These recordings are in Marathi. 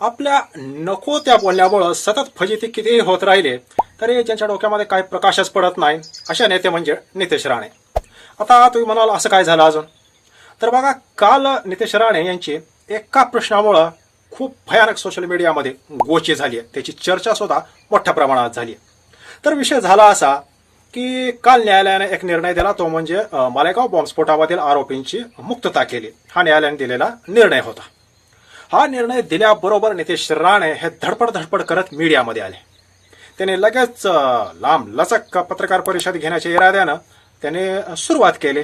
आपल्या नको त्या बोलण्यामुळं सतत फजिती कितीही होत राहिले तरी ज्यांच्या डोक्यामध्ये काही प्रकाशच पडत नाही अशा नेते म्हणजे नितेश राणे. आता तुम्ही म्हणाल असं काय झालं अजून? तर बघा काल नितेश राणे यांची एका प्रश्नामुळं खूप भयानक सोशल मीडियामध्ये गोची झाली आहे. त्याची चर्चा सुद्धा मोठ्या प्रमाणात झाली आहे. तर विषय झाला असा की काल न्यायालयाने एक निर्णय दिला तो म्हणजे मालेगाव बॉम्बस्फोटामधील आरोपींची मुक्तता केली. हा न्यायालयाने दिलेला निर्णय होता. हा निर्णय दिल्याबरोबर नितेश राणे हे धडपड धडपड करत मीडियामध्ये आले. त्याने लगेच लांब लचक पत्रकार परिषद घेण्याच्या इराद्यानं त्याने सुरुवात केली.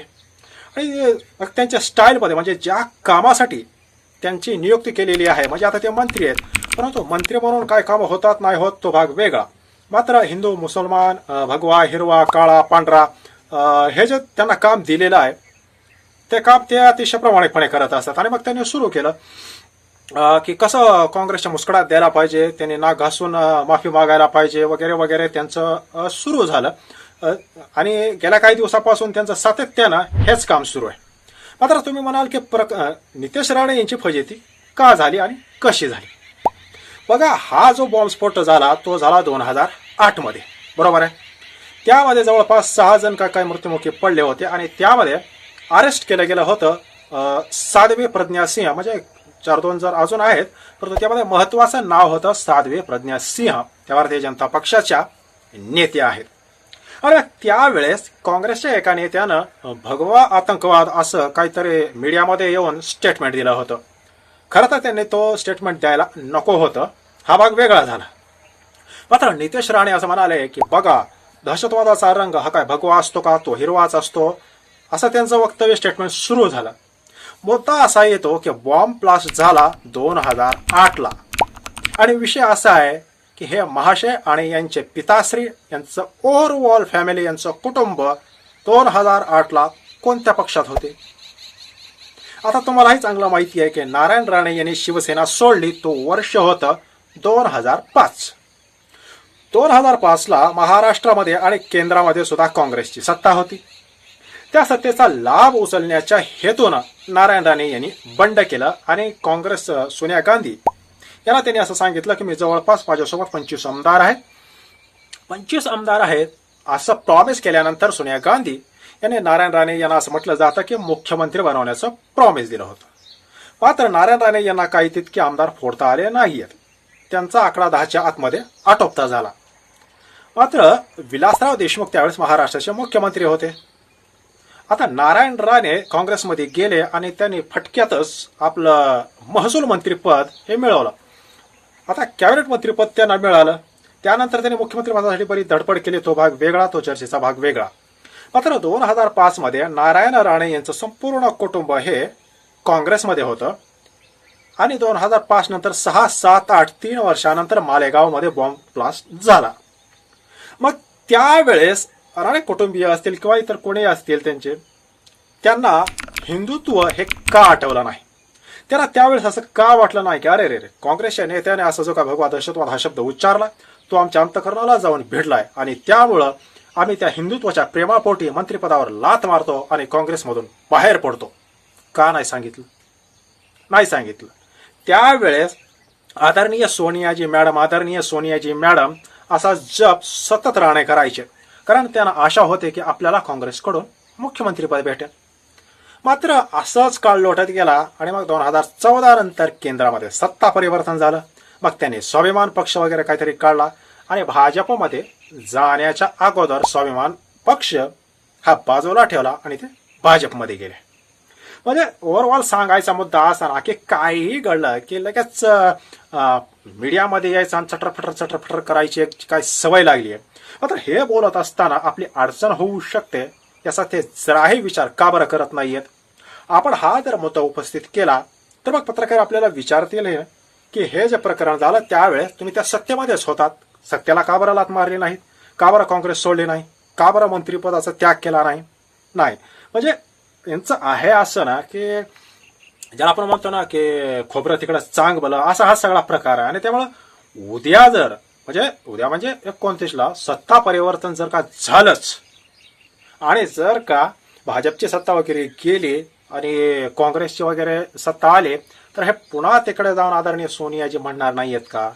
आणि मग त्यांच्या स्टाईलमध्ये म्हणजे ज्या कामासाठी त्यांची नियुक्ती केलेली आहे म्हणजे आता ते मंत्री आहेत परंतु मंत्री म्हणून काय कामं होतात नाही होत तो भाग वेगळा. मात्र हिंदू मुसलमान भगवा हिरवा काळा पांढरा हे जे त्यांना काम दिलेलं आहे ते काम ते अतिशय प्रामाणिकपणे करत असतात. आणि मग त्यांनी सुरू केलं. की कसं काँग्रेसच्या मुस्कडात द्यायला पाहिजे त्यांनी ना घासून माफी मागायला पाहिजे वगैरे वगैरे त्यांचं सुरू झालं. आणि गेल्या काही दिवसापासून त्यांचं सातत्यानं हेच काम सुरू आहे. मात्र तुम्ही म्हणाल की प्रक नितेश राणे यांची फजिती का झाली आणि कशी झाली? बघा हा जो बॉम्बस्फोट झाला तो झाला दोन हजार आठमध्ये बरोबर आहे? त्यामध्ये जवळपास सहा जण का काय मृत्युमुखी पडले होते आणि त्यामध्ये अरेस्ट केलं गेलं होतं साध्वी प्रज्ञा सिंह म्हणजे चार दोन जर अजून आहेत परंतु त्यामध्ये महत्वाचं नाव होतं साध्वी प्रज्ञा सिंह. त्या भारतीय जनता पक्षाच्या नेत्या आहेत. आणि त्यावेळेस काँग्रेसच्या एका नेत्यानं भगवा आतंकवाद असं काहीतरी मीडियामध्ये येऊन स्टेटमेंट दिलं होतं. खरं तर त्यांनी तो स्टेटमेंट द्यायला नको होतं. हा भाग वेगळा झाला. मात्र नितेश राणे असं म्हणाले की बघा दहशतवादाचा रंग हा काय भगवा असतो का? तो हिरवाच असतो. असं त्यांचं वक्तव्य स्टेटमेंट सुरू झालं. मुद्दा असा येतो की बॉम्ब ब्लास्ट झाला दोन हजार आठला. आणि विषय असा आहे की हे महाशय आणि यांचे पिताश्री यांचं ओव्हरऑल फॅमिली यांचं कुटुंब दोन हजार आठला कोणत्या पक्षात होते? आता तुम्हालाही चांगलं माहिती आहे की नारायण राणे यांनी शिवसेना सोडली तो वर्ष होतं दोन हजार पाच. दोन हजार पाचला महाराष्ट्रामध्ये आणि केंद्रामध्ये सुद्धा काँग्रेसची सत्ता होती. त्या सत्तेचा लाभ उचलण्याच्या हेतूनं नारायण राणे यांनी बंड केलं आणि काँग्रेस सोनिया गांधी यांना त्यांनी असं सांगितलं की मी जवळपास माझ्यासोबत पंचवीस आमदार आहेत. पंचवीस आमदार आहेत असं प्रॉमिस केल्यानंतर सोनिया गांधी यांनी नारायण राणे यांना असं म्हटलं जातं की मुख्यमंत्री बनवण्याचं प्रॉमिस दिलं होतं. मात्र नारायण राणे यांना काही तितके आमदार फोडता आले नाहीयेत. त्यांचा आकडा दहाच्या आतमध्ये आटोपता झाला. मात्र विलासराव देशमुख त्यावेळेस महाराष्ट्राचे मुख्यमंत्री होते. आता नारायण राणे काँग्रेसमध्ये गेले आणि त्यांनी फटक्यातच आपलं महसूल मंत्रीपद हे मिळवलं. आता कॅबिनेट मंत्रीपद त्यांना मिळालं. त्यानंतर त्यांनी मुख्यमंत्री पदासाठी बरी धडपड केली. तो भाग वेगळा तो चर्चेचा भाग वेगळा. मात्र दोन हजार पाचमध्ये नारायण राणे यांचं संपूर्ण कुटुंब हे काँग्रेसमध्ये होतं. आणि दोन हजार पाच नंतर सहा सात आठ तीन वर्षानंतर मालेगावमध्ये बॉम्ब ब्लास्ट झाला. मग त्यावेळेस राणे कुटुंबीय असतील किंवा इतर कोणी असतील त्यांचे त्यांना हिंदुत्व हे का आठवलं नाही? त्यांना त्यावेळेस असं का वाटलं नाही की अरे रे रे काँग्रेसच्या नेत्याने असा जो का भगवा दहशतवाद हा शब्द उच्चारला तो आमच्या अंतकरणाला जाऊन भिडलाय आणि त्यामुळं आम्ही त्या हिंदुत्वाच्या प्रेमापोटी मंत्रिपदावर लात मारतो आणि काँग्रेसमधून बाहेर पडतो. का नाही सांगितलं? नाही सांगितलं. त्यावेळेस आदरणीय सोनियाजी मॅडम आदरणीय सोनियाजी मॅडम असा जप सतत राणे करायचे. कारण त्यांना आशा होते की आपल्याला काँग्रेसकडून मुख्यमंत्रीपद भेटेल. मात्र असंच काळ लोटत गेला आणि मग दोन हजार चौदा नंतर केंद्रामध्ये सत्ता परिवर्तन झालं. मग त्यांनी स्वाभिमान पक्ष वगैरे काहीतरी काढला आणि भाजपमध्ये जाण्याच्या अगोदर स्वाभिमान पक्ष हा बाजूला ठेवला आणि ते भाजपमध्ये गेले. म्हणजे ओव्हरऑल सांगायचा मुद्दा असा ना की काहीही घडलं की लगेच मीडियामध्ये यायचं आणि चटरफटर चटरफटर करायची एक काय सवय लागली आहे मात्र हे बोलत असताना आपली अडचण होऊ शकते याचा ते जराही विचार का बरं करत नाहीयेत? आपण हा जर मुद्दा उपस्थित केला तर मग पत्रकार आपल्याला विचारतील की हे जे प्रकरण झालं त्यावेळेस तुम्ही त्या सत्तेमध्येच होतात. सत्याला का बरं लात मारली नाहीत? का बरं काँग्रेस सोडली नाही? का बरं मंत्रिपदाचा त्याग केला नाही? नाही. म्हणजे यांचं आहे असं ना की ज्याला आपण म्हणतो ना की खोबरं तिकडं चांग बलं असा हा सगळा प्रकार आहे. आणि त्यामुळं उद्या जर म्हणजे उद्या म्हणजे एकोणतीसला सत्ता परिवर्तन जर का झालंच आणि जर का भाजपची सत्ता वगैरे गेली आणि काँग्रेसची वगैरे सत्ता आले तर हे पुन्हा तिकडे जाऊन आदरणीय सोनियाजी म्हणणार नाहीयेत का?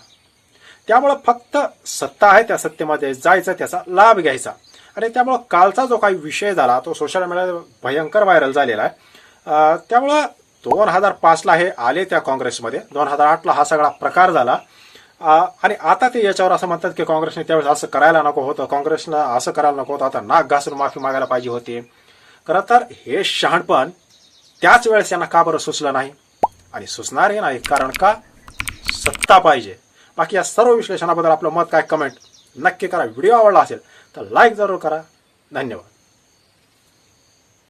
त्यामुळं फक्त सत्ता आहे त्या सत्तेमध्ये जायचं त्याचा लाभ घ्यायचा. आणि त्यामुळं कालचा जो काही विषय झाला तो सोशल मीडियावर भयंकर व्हायरल झालेला आहे. त्यामुळं दोन हजार पाचला हे आले त्या काँग्रेसमध्ये. दोन हजार आठला हा सगळा प्रकार झाला. आणि आता ते याच्यावर असं म्हणतात की काँग्रेसने त्यावेळेस असं करायला नको होतं. काँग्रेसनं असं करायला नको होतं. आता नाक घासून माफी मागायला पाहिजे होती. खरं तर हे शहाणपण त्याच वेळेस यांना का बरं सुचलं नाही? आणि सुचणार हे नाही कारण का? सत्ता पाहिजे. बाकी या सर्व विश्लेषणाबद्दल आपलं मत काय कमेंट नक्की करा. व्हिडिओ आवडला असेल तर लाईक जरूर करा. धन्यवाद.